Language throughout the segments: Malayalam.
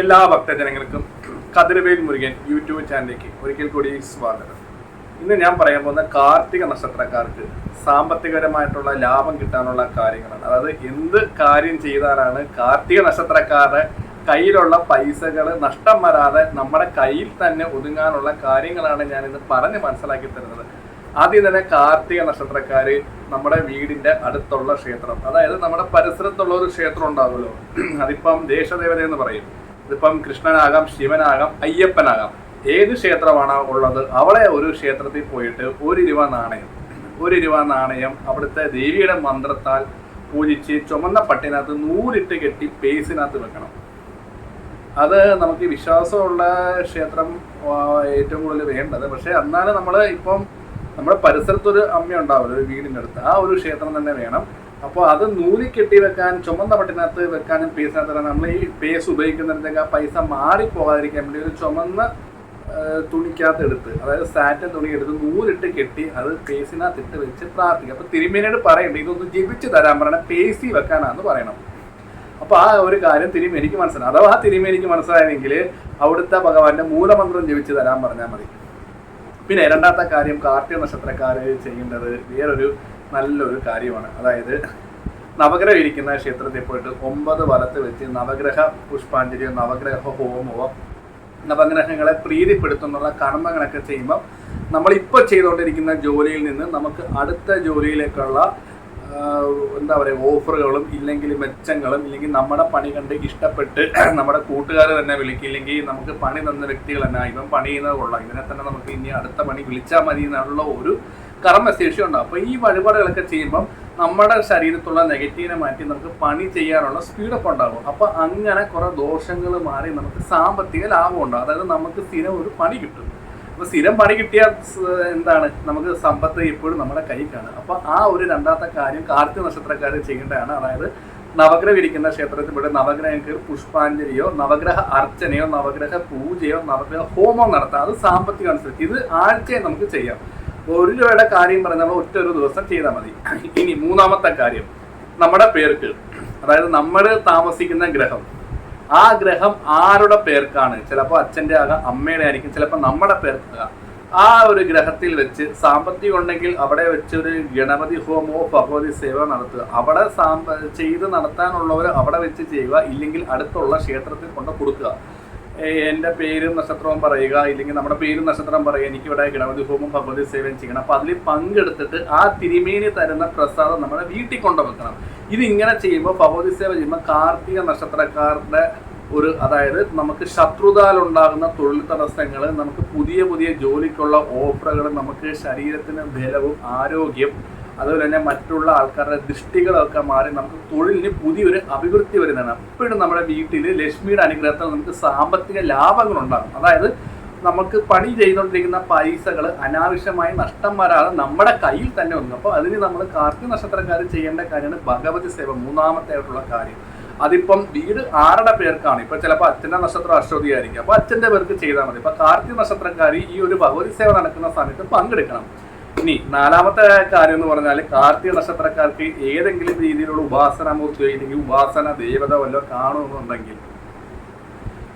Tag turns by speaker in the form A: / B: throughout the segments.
A: എല്ലാ ഭക്തജനങ്ങൾക്കും കതിരവേൽ മുരുകൻ യൂട്യൂബ് ചാനലിലേക്ക് ഒരിക്കൽ കൂടി സ്വാഗതം. ഇന്ന് ഞാൻ പറയാൻ പോകുന്ന കാർത്തിക നക്ഷത്രക്കാർക്ക് സാമ്പത്തികപരമായിട്ടുള്ള ലാഭം കിട്ടാനുള്ള കാര്യങ്ങളാണ്. അതായത് എന്ത് കാര്യം ചെയ്താലാണ് കാർത്തിക നക്ഷത്രക്കാരുടെ കയ്യിലുള്ള പൈസകൾ നഷ്ടം വരാതെ നമ്മുടെ കയ്യിൽ തന്നെ ഒതുങ്ങാനുള്ള കാര്യങ്ങളാണ് ഞാൻ ഇന്ന് പറഞ്ഞ് മനസ്സിലാക്കി തരുന്നത്. ആദ്യം തന്നെ കാർത്തിക നക്ഷത്രക്കാർ നമ്മുടെ വീടിന്റെ അടുത്തുള്ള ക്ഷേത്രം. അതായത് നമ്മുടെ പരിസരത്തുള്ള ഒരു ക്ഷേത്രം ഉണ്ടാവുമല്ലോ. അതിപ്പം ദേശദേവത എന്ന് പറയും. ഇതിപ്പം കൃഷ്ണനാകാം ശിവനാകാം അയ്യപ്പനാകാം. ഏത് ക്ഷേത്രമാണോ ഉള്ളത് അവിടെ ഒരു ക്ഷേത്രത്തിൽ പോയിട്ട് ഒരു രൂപ നാണയം. ഒരു രൂപ നാണയം അവിടുത്തെ ദേവിയുടെ മന്ത്രത്താൽ പൂജിച്ച് ചുമന്ന പട്ടിനകത്ത് നൂലിട്ട് കെട്ടി പേസിനകത്ത് വെക്കണം. അത് നമുക്ക് വിശ്വാസമുള്ള ക്ഷേത്രം ഏറ്റവും കൂടുതൽ വേണ്ടത്. പക്ഷെ എന്നാലും നമ്മൾ ഇപ്പം നമ്മുടെ പരിസരത്തൊരു അമ്മ ഉണ്ടാവില്ല ഒരു വീടിന്റെ അടുത്ത്. ആ ഒരു ക്ഷേത്രം തന്നെ വേണം. അപ്പോൾ അത് നൂലി കെട്ടി വെക്കാൻ ചുമന്ന പട്ടിനകത്ത് വെക്കാനും പേസിനകത്ത് നമ്മൾ ഈ പേസ് ഉപയോഗിക്കുന്നിടത്തേക്ക് ആ പൈസ മാറിപ്പോകാതിരിക്കാൻ വേണ്ടി ഒരു ചുമന്ന തുണിക്കകത്ത് എടുത്ത് അതായത് സാറ്റൻ തുണി എടുത്ത് നൂലിട്ട് കെട്ടി അത് പേസിനകത്ത് ഇട്ട് വെച്ച് പ്രാർത്ഥിക്കുക. അപ്പോൾ തിരുമേനോട് പറയണ്ട ഇതൊന്ന് ജപിച്ച് തരാൻ പറയണം പേസി വെക്കാനാന്ന് പറയണം. അപ്പോൾ ആ ഒരു കാര്യം തിരുമേനിക്ക് മനസ്സിലായി. അഥവാ ആ തിരുമേനിക്ക് മനസ്സിലായെങ്കിൽ അവിടുത്തെ ഭഗവാന്റെ മൂലമന്ത്രം ജപിച്ച് തരാൻ പറഞ്ഞാൽ മതി. പിന്നെ രണ്ടാമത്തെ കാര്യം കാർത്തിക നക്ഷത്രക്കാർ ചെയ്യേണ്ടത് വേറൊരു നല്ലൊരു കാര്യമാണ്. അതായത് നവഗ്രഹം ഇരിക്കുന്ന ക്ഷേത്രത്തിൽ പോയിട്ട് ഒമ്പത് വലത്ത് വെച്ച് നവഗ്രഹ പുഷ്പാഞ്ജലിയോ നവഗ്രഹ ഹോമമോ നവഗ്രഹങ്ങളെ പ്രീതിപ്പെടുത്തുന്നുള്ള കർമ്മങ്ങളൊക്കെ ചെയ്യുമ്പോൾ നമ്മളിപ്പോൾ ചെയ്തുകൊണ്ടിരിക്കുന്ന ജോലിയിൽ നിന്ന് നമുക്ക് അടുത്ത ജോലിയിലേക്കുള്ള എന്താ പറയുക ഓഫറുകളും ഇല്ലെങ്കിൽ മെച്ചങ്ങളും ഇല്ലെങ്കിൽ നമ്മുടെ പണി കണ്ട് ഇഷ്ടപ്പെട്ട് നമ്മുടെ കൂട്ടുകാർ തന്നെ വിളിക്കില്ലെങ്കിൽ നമുക്ക് പണി തന്ന വ്യക്തികൾ തന്നെ ഇവൻ പണി ചെയ്യുന്നത് കൊള്ളാം. ഇവനെ തന്നെ നമുക്ക് ഇനി അടുത്ത പണി വിളിച്ചാൽ മതി എന്നുള്ള ഒരു കർമ്മശേഷി ഉണ്ടാകും അപ്പോൾ ഈ വഴിപാടുകളൊക്കെ ചെയ്യുമ്പം നമ്മുടെ ശരീരത്തുള്ള നെഗറ്റീവിനെ മാറ്റി നമുക്ക് പണി ചെയ്യാനുള്ള സ്പീഡപ്പ് ഉണ്ടാകും. അപ്പോൾ അങ്ങനെ കുറേ ദോഷങ്ങൾ മാറി നമുക്ക് സാമ്പത്തിക ലാഭം ഉണ്ടാകും അതായത് നമുക്ക് സ്ഥിരം ഒരു പണി കിട്ടും. അപ്പോൾ സ്ഥിരം പണി കിട്ടിയാൽ എന്താണ്? നമുക്ക് സമ്പത്ത് എപ്പോഴും നമ്മുടെ കൈ കാണും. അപ്പോൾ ആ ഒരു രണ്ടാമത്തെ കാര്യം കാർത്തിക നക്ഷത്രക്കാർ ചെയ്യേണ്ടതാണ്. അതായത് നവഗ്രഹം ഇരിക്കുന്ന ക്ഷേത്രത്തിൽ ഇവിടെ നവഗ്രഹങ്ങൾക്ക് പുഷ്പാഞ്ജലിയോ നവഗ്രഹ അർച്ചനയോ നവഗ്രഹ പൂജയോ നവഗ്രഹ ഹോമോ നടത്താം. അത് സാമ്പത്തികം അനുസരിച്ച്. ഇത് ആഴ്ചയെ നമുക്ക് ചെയ്യാം. ഒരു രൂപയുടെ കാര്യം പറഞ്ഞാൽ നമ്മൾ ഒറ്റ ഒരു ദിവസം ചെയ്താൽ മതി. ഇനി മൂന്നാമത്തെ കാര്യം. നമ്മുടെ പേർക്ക് അതായത് നമ്മൾ താമസിക്കുന്ന ഗ്രഹം. ആ ഗ്രഹം ആരുടെ പേർക്കാണ്? ചിലപ്പോൾ അച്ഛന്റെ ആകാം അമ്മയുടെ ആയിരിക്കും. ചിലപ്പോൾ നമ്മുടെ പേർക്കാകാം. ആ ഒരു ഗ്രഹത്തിൽ വെച്ച് സാമ്പത്തികം ഉണ്ടെങ്കിൽ അവിടെ വെച്ച് ഒരു ഗണപതി ഹോമോ ഭഗവതി സേവ നടത്തുക. അവിടെ സാമ്പ ചെയ്ത് നടത്താനുള്ളവർ അവിടെ വെച്ച് ചെയ്യുക. ഇല്ലെങ്കിൽ അടുത്തുള്ള ക്ഷേത്രത്തിൽ കൊണ്ട് കൊടുക്കുക. എന്റെ പേരും നക്ഷത്രവും പറയുക ഇല്ലെങ്കിൽ നമ്മുടെ പേരും നക്ഷത്രം പറയുക എനിക്കിവിടെ ഗണപതി ഹോമം ഭഗവതി സേവനം ചെയ്യണം. അപ്പോൾ അതിൽ പങ്കെടുത്തിട്ട് ആ തിരുമേനി തരുന്ന പ്രസാദം നമ്മുടെ വീട്ടിൽ കൊണ്ടുവെക്കണം. ഇതിങ്ങനെ ചെയ്യുമ്പോൾ ഭഗവതി സേവ ചെയ്യുമ്പോൾ കാർത്തിക നക്ഷത്രക്കാരുടെ ഒരു അതായത് നമുക്ക് ശത്രുതാലുണ്ടാകുന്ന തൊഴിൽ തടസ്സങ്ങൾ നമുക്ക് പുതിയ പുതിയ ജോലിക്കുള്ള ഓഫറുകൾ നമുക്ക് ശരീരത്തിന് ബലവും ആരോഗ്യം അതുപോലെ തന്നെ മറ്റുള്ള ആൾക്കാരുടെ ദൃഷ്ടികളൊക്കെ മാറി നമുക്ക് തൊഴിലിന് പുതിയൊരു അഭിവൃദ്ധി വരുന്നതാണ്. അപ്പോഴും നമ്മുടെ വീട്ടിൽ ലക്ഷ്മിയുടെ അനുഗ്രഹത്തിൽ നമുക്ക് സാമ്പത്തിക ലാഭങ്ങൾ ഉണ്ടാകും അതായത് നമുക്ക് പണി ചെയ്തുകൊണ്ടിരിക്കുന്ന പൈസകൾ അനാവശ്യമായി നഷ്ടം വരാതെ നമ്മുടെ കയ്യിൽ തന്നെ വന്നു. അപ്പോൾ അതിന് നമ്മൾ കാർത്തിക നക്ഷത്രക്കാർ ചെയ്യേണ്ട കാര്യമാണ് ഭഗവതി സേവ മൂന്നാമത്തെ ആയിട്ടുള്ള കാര്യം. അതിപ്പം വീട് ആരുടെ പേർക്കാണ്? ഇപ്പൊ ചിലപ്പോൾ അച്ഛന്റെ നക്ഷത്രം അശ്വതി ആയിരിക്കും അപ്പൊ അച്ഛന്റെ പേർക്ക് ചെയ്താൽ മതി. ഇപ്പൊ കാർത്തിക നക്ഷത്രക്കാർ ഈ ഒരു ഭഗവതി സേവ നടക്കുന്ന സമയത്ത് പങ്കെടുക്കണം. ഇനി നാലാമത്തെ കാര്യം എന്ന് പറഞ്ഞാൽ കാർത്തിക നക്ഷത്രക്കാർക്ക് ഏതെങ്കിലും രീതിയിലുള്ള ഉപാസന മൂർത്തി ഇല്ലെങ്കിൽ ഉപാസന ദേവത വല്ലോ കാണുന്നുണ്ടെങ്കിൽ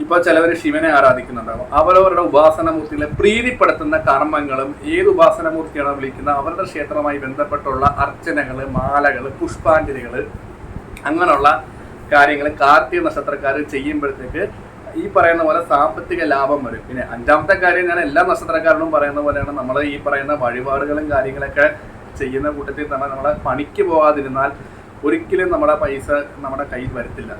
A: ഇപ്പൊ ചിലവർ ശിവനെ ആരാധിക്കുന്നുണ്ടാവും. അവരവരുടെ ഉപാസനമൂർത്തികളെ പ്രീതിപ്പെടുത്തുന്ന കർമ്മങ്ങളും ഏത് ഉപാസനമൂർത്തിയാണോ വിളിക്കുന്നത് അവരുടെ ക്ഷേത്രവുമായി ബന്ധപ്പെട്ടുള്ള അർച്ചനകൾ മാലകൾ പുഷ്പാഞ്ജലികൾ അങ്ങനെയുള്ള കാര്യങ്ങൾ കാർത്തിക നക്ഷത്രക്കാർ ചെയ്യുമ്പോഴത്തേക്ക് ഈ പറയുന്ന പോലെ സാമ്പത്തിക ലാഭം വരും. പിന്നെ അഞ്ചാമത്തെ കാര്യം ഞാൻ എല്ലാ നക്ഷത്രക്കാരനും പറയുന്ന പോലെയാണ്. നമ്മൾ ഈ പറയുന്ന വഴിപാടുകളും കാര്യങ്ങളൊക്കെ ചെയ്യുന്ന കൂട്ടത്തിൽ തന്നെ നമ്മളെ പണിക്ക് പോകാതിരുന്നാൽ ഒരിക്കലും നമ്മുടെ പൈസ നമ്മുടെ കയ്യിൽ വരത്തില്ല.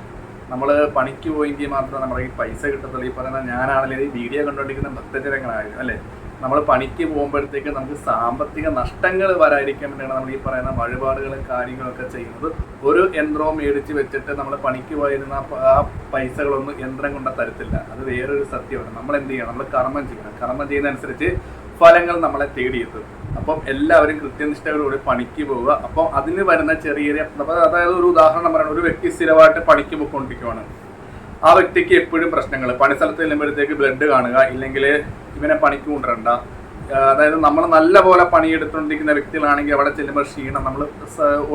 A: നമ്മൾ പണിക്ക് പോയെങ്കിൽ മാത്രമേ നമ്മുടെ ഈ പൈസ കിട്ടത്തുള്ളൂ. ഈ പറയുന്ന ഞാനാണല്ലേ ഈ വീഡിയോ കണ്ടുകൊണ്ടിരിക്കുന്ന ഭക്തജനങ്ങളായിരുന്നു അല്ലേ? നമ്മൾ പണിക്ക് പോകുമ്പോഴത്തേക്ക് നമുക്ക് സാമ്പത്തിക നഷ്ടങ്ങൾ വരാതിരിക്കാൻ വേണ്ടിയാണ് നമ്മൾ ഈ പറയുന്ന വഴിപാടുകളും കാര്യങ്ങളൊക്കെ ചെയ്യുന്നത്. ഒരു യന്ത്രവും മേടിച്ച് വെച്ചിട്ട് നമ്മൾ പണിക്ക് പോയിരുന്ന ആ പൈസകളൊന്നും യന്ത്രം കൊണ്ട് തരത്തില്ല. അത് വേറൊരു സത്യമാണ്. നമ്മൾ എന്ത് ചെയ്യണം? നമ്മൾ കർമ്മം ചെയ്യണം. കർമ്മം ചെയ്യുന്നതനുസരിച്ച് ഫലങ്ങൾ നമ്മളെ തേടിയെത്തും. അപ്പം എല്ലാവരും കൃത്യനിഷ്ഠയോടുകൂടി പണിക്ക് പോവുക. അപ്പം അതിന് വരുന്ന ചെറിയ അതായത് ഒരു ഉദാഹരണം പറയണം. ഒരു വ്യക്തി സ്ഥിരമായിട്ട് പണിക്ക് പോയിക്കൊണ്ടിരിക്കുവാണ്. ആ വ്യക്തിക്ക് എപ്പോഴും പ്രശ്നങ്ങൾ പണിസ്ഥലത്ത് ചെല്ലുമ്പോഴത്തേക്ക് ബ്ലഡ് കാണുക. ഇല്ലെങ്കിൽ ഇവനെ പണിക്ക് കൊണ്ടുവരണ്ട അതായത് നമ്മൾ നല്ല പോലെ പണിയെടുത്തുകൊണ്ടിരിക്കുന്ന വ്യക്തികളാണെങ്കിൽ അവിടെ ചെല്ലുമ്പോൾ ക്ഷീണം നമ്മൾ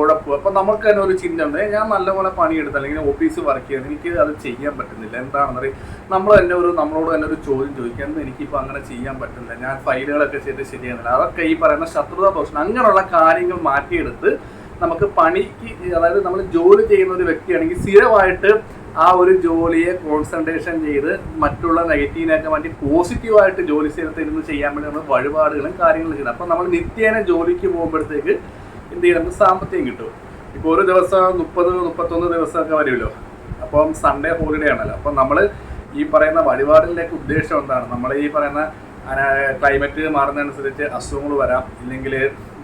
A: ഉഴപ്പ് അപ്പൊ നമുക്ക് തന്നെ ഒരു ചിന്ത ഉണ്ട് ഞാൻ നല്ലപോലെ പണിയെടുത്ത് അല്ലെങ്കിൽ ഓഫീസ് വർക്ക് ചെയ്യുന്നത് എനിക്ക് അത് ചെയ്യാൻ പറ്റുന്നില്ല. എന്താണെന്ന് പറയും നമ്മൾ തന്നെ ഒരു നമ്മളോട് തന്നെ ഒരു ചോദ്യം ചോദിക്കാൻ എന്താ എനിക്കിപ്പോൾ അങ്ങനെ ചെയ്യാൻ പറ്റുന്നില്ല? ഞാൻ ഫയലുകളൊക്കെ ചെയ്ത് ശരിയാകുന്നില്ല അതൊക്കെ ഈ പറയുന്ന ശത്രുതാ പ്രശ്നം അങ്ങനെയുള്ള കാര്യങ്ങൾ മാറ്റിയെടുത്ത് നമുക്ക് പണിക്ക് അതായത് നമ്മൾ ജോലി ചെയ്യുന്ന ഒരു വ്യക്തിയാണെങ്കിൽ സ്ഥിരമായിട്ട് ആ ഒരു ജോലിയെ കോൺസെൻട്രേഷൻ ചെയ്ത് മറ്റുള്ള നെഗറ്റീവിനൊക്കെ മാറ്റി പോസിറ്റീവായിട്ട് ജോലി സ്ഥലത്ത് ഇരുന്ന് ചെയ്യാൻ വേണ്ടി നമ്മൾ വഴിപാടുകളും കാര്യങ്ങളും ചെയ്യണം അപ്പം നമ്മൾ നിത്യേന ജോലിക്ക് പോകുമ്പോഴത്തേക്ക് എന്ത് ചെയ്യണം? നമുക്ക് സാമ്പത്തികം കിട്ടും. ഇപ്പോൾ ഒരു ദിവസം മുപ്പത് മുപ്പത്തൊന്ന് ദിവസമൊക്കെ വരുമല്ലോ. അപ്പം സൺഡേ ഹോളിഡേ ആണല്ലോ. അപ്പം നമ്മൾ ഈ പറയുന്ന വഴിപാടിലേക്ക് ഉദ്ദേശം എന്താണ്? നമ്മൾ ഈ പറയുന്ന ക്ലൈമറ്റ് മാറുന്നതനുസരിച്ച് അസുഖങ്ങൾ വരാം. ഇല്ലെങ്കിൽ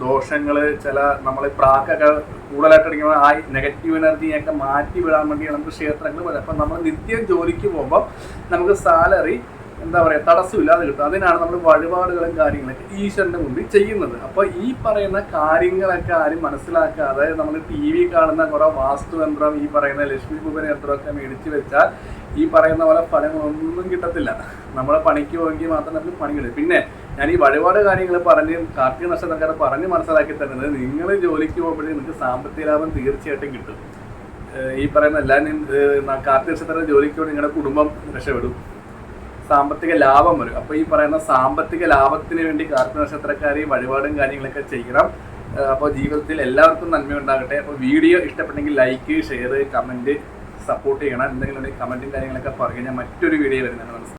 A: ദോഷങ്ങൾ ചില നമ്മൾ പ്രാക്കൊക്കെ കൂടുതലായിട്ട് അടിക്കുമ്പോൾ ആ നെഗറ്റീവ് എനർജിയൊക്കെ മാറ്റി വിടാൻ വേണ്ടി നമുക്ക് ക്ഷേത്രങ്ങൾ വരാം അപ്പം നമ്മൾ നിത്യം ജോലിക്ക് പോകുമ്പോൾ നമുക്ക് സാലറി എന്താ പറയുക തടസ്സമില്ലാതെ കിട്ടും. അതിനാണ് നമ്മൾ വഴിപാടുകളും കാര്യങ്ങളൊക്കെ ഈശ്വരന്റെ മുമ്പിൽ ചെയ്യുന്നത്. അപ്പോൾ ഈ പറയുന്ന കാര്യങ്ങളൊക്കെ ആരും മനസ്സിലാക്കാതെ നമ്മൾ ടി വി കാണുന്ന കുറേ വാസ്തുയന്ത്രം ഈ പറയുന്ന ലക്ഷ്മി ഭൂപനയന്ത്രമൊക്കെ മേടിച്ച് വെച്ചാൽ ഈ പറയുന്ന പോലെ ഫലങ്ങളൊന്നും കിട്ടത്തില്ല. നമ്മൾ പണിക്ക് പോയെങ്കിൽ മാത്രം നമുക്ക് പണി കിട്ടും. പിന്നെ ഞാൻ ഈ വഴിപാട് കാര്യങ്ങൾ പറഞ്ഞ് കാർത്തിക നക്ഷത്രക്കാരെ പറഞ്ഞ് മനസ്സിലാക്കി തരുന്നത് നിങ്ങൾ ജോലിക്ക് പോകുമ്പോഴേ നിങ്ങൾക്ക് സാമ്പത്തിക ലാഭം തീർച്ചയായിട്ടും കിട്ടും. ഈ പറയുന്ന എല്ലാ കാർത്തിക നക്ഷത്ര ജോലിക്ക് പോയി നിങ്ങളുടെ കുടുംബം രക്ഷപ്പെടും. സാമ്പത്തിക ലാഭം വരും. അപ്പോൾ ഈ പറയുന്ന സാമ്പത്തിക ലാഭത്തിന് വേണ്ടി കാർത്തിക നക്ഷത്രക്കാർ ഈ വഴിപാടും കാര്യങ്ങളൊക്കെ ചെയ്യണം. അപ്പോൾ ജീവിതത്തിൽ എല്ലാവർക്കും നന്മ ഉണ്ടാകട്ടെ. അപ്പോൾ വീഡിയോ ഇഷ്ടപ്പെട്ടെങ്കിൽ ലൈക്ക് ഷെയർ കമന്റ് സപ്പോർട്ട് ചെയ്യണം. എന്തെങ്കിലും കമന്റും കാര്യങ്ങളൊക്കെ പറയുക. മറ്റൊരു വീഡിയോ വരുന്നതാണ്.